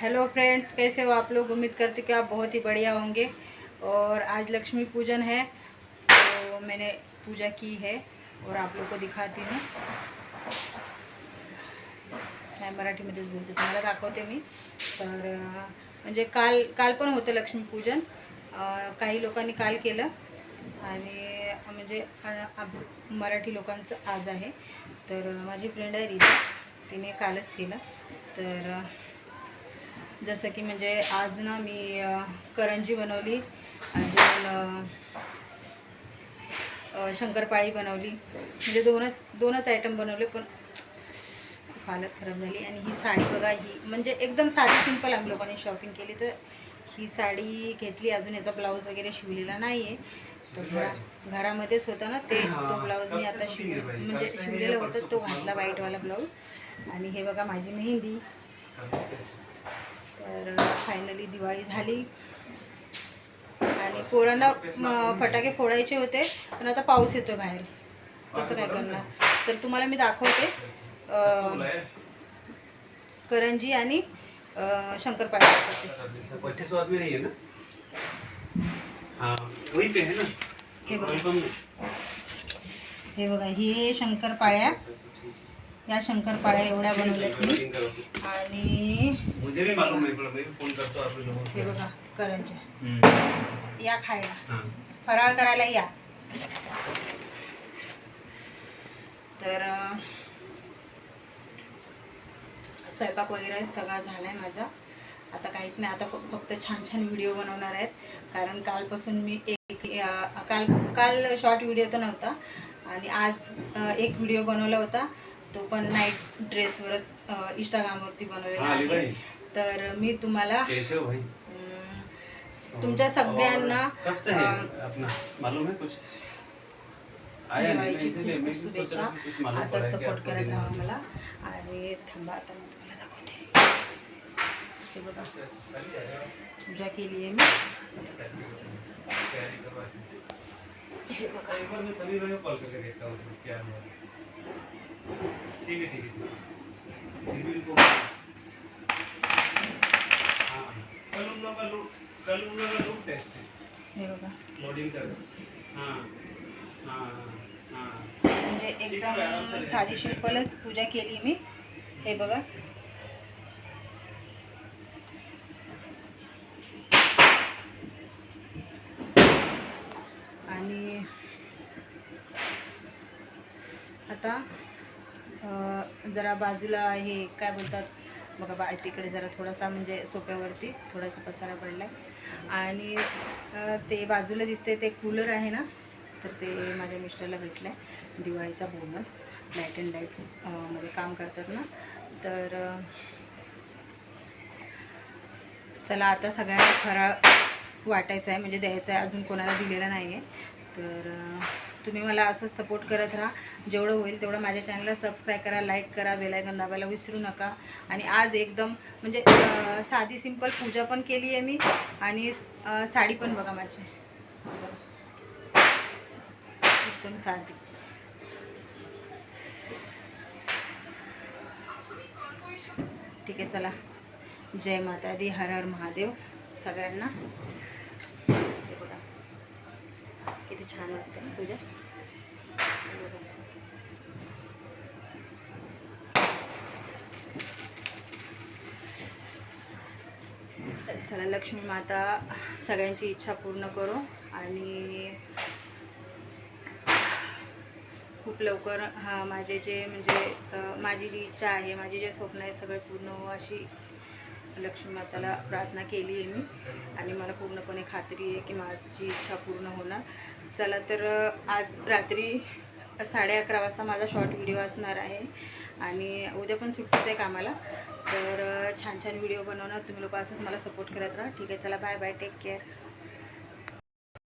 Hello friends कैसे हो आप लोग? उम्मीद करते कि आप बहुत ही बढ़िया होंगे। और आज लक्ष्मी पूजन है तो मैंने पूजा की है और आप लोग को दिखाती हूँ। नाही मराठीमध्येच बोलते तुम्हाला दाखवते मी. तर म्हणजे काल काल पण होतं लक्ष्मीपूजन पूजन. काही लोकांनी काल केलं. आणि म्हणजे आप- मराठी लोकांचं आज आहे. तर माझी फ्रेंड आहे रीता. तिने कालच केलं. तर जसं की म्हणजे आज ना मी करंजी बनवली अजून शंकरपाळी बनवली. म्हणजे दोनच दोनच आयटम बनवले पण हालत खराब झाली. आणि ही साडी बघा ही म्हणजे एकदम साधी सिंपल आम्ही लोकांनी शॉपिंग केली तर ही साडी घेतली. अजून याचा ब्लाऊज वगैरे शिवलेला नाही आहे? घरा घरामध्येच होता ना ते. तो ब्लाऊज मी आता शिव म्हणजे शिवलेला होता तो घातला व्हाईटवाला ब्लाऊज आणि हे बघा माझी मेहंदी. तर फायनली दिवाळी झाली. आणि पोरांना फटाके फोडायचे होते पण आता पाऊस येतो बाहेर. कसं काय करणार? तर तुम्हाला मी दाखवते करंजी आणि शंकरपाळी. है बघा. हे बघा हे शंकरपाळ्या. या शंकरपाळ्या एवढ्या बनवल्यात मी। आणि हूँ बघा हम्म, या खायला. फराळ करायला या. तर स्वयंपाक वगैरे सगळा झाला आहे माझा. आता काहीच नाही आता फक्त छान छान व्हिडिओ बनवणार आहेत. कारण कालपासून मी एक काल काल शॉर्ट व्हिडिओ तर नव्हता. आणि आज एक व्हिडिओ बनवला होता. तो पण नाईट ड्रेसवरच इंस्टाग्रामवरती बनवलेला आहे. तर मी तुम्हाला कैसे हो तुमच्या सगळ्यांना शुभेच्छा था कुछ? मालूम असा पड़ा कि सपोर्ट करत राहा। मला. आणि थांबा आता मी तुम्हाला दाखवते. बघा. पूजा केली आहे मी हे बघा ठीक है ठीक है ठीक है फिर भी इनको हाँ. कल उन लोगों का लूट कल उन लोगों का लूट टेस्ट है हे बघा. लोडिंग कर. हाँ. हाँ हाँ. म्हणजे एकदम साधी सिंपलच पूजा केली मी. हे बघा. आणि आता जरा बाजूला हे काय बोलतात बघा बा तिकडे जरा थोडासा म्हणजे सोप्यावरती थोडासा पसारा पडला आहे आणि ते बाजूला दिसते ते कूलर आहे ना तर ते माझ्या मिस्टरला भेटलं आहे दिवाळीचा बोनस लाइट अँड लाइटमध्ये काम करतात ना. तर चला आता सगळ्यांना फराळ वाटायचा आहे म्हणजे द्यायचा आहे अजून कोणाला दिलेला नाही आहे तर तुम्ही मला असंच सपोर्ट करत राहा. जेवढं होईल तेवढं माझ्या चॅनलला सबस्क्राईब करा लाईक करा बेलायकन दाबायला विसरू नका. आणि आज एकदम म्हणजे साधी सिंपल पूजा पण केली आहे मी आणि साडी पण बघा माझी. एकदम साधी. ठीक आहे चला. जय माता दी हर हर महादेव सगळ्यांना हे बघा किती छान वाटतं तुझ्या चला लक्ष्मी माता सगळ्यांची इच्छा पूर्ण करू आणि खूप लवकर हा माझे जे म्हणजे माझी जी इच्छा आहे माझी जे स्वप्न आहे सगळे पूर्ण हो अशी लक्ष्मी माताला प्रार्थना केली आहे मी. आणि मला पूर्णपणे खात्री आहे की माझी इच्छा पूर्ण होणार. चला तर आज रात्री साडे अकरा वाजता माझा शॉर्ट व्हिडिओ असणार आहे. आणि उद्या पण सुट्टीच आहे कामाला. तर छान छान व्हिडिओ बनवणार. तुम्ही लोक असंच मला सपोर्ट करत राहा. ठीक आहे चला बाय बाय टेक केअर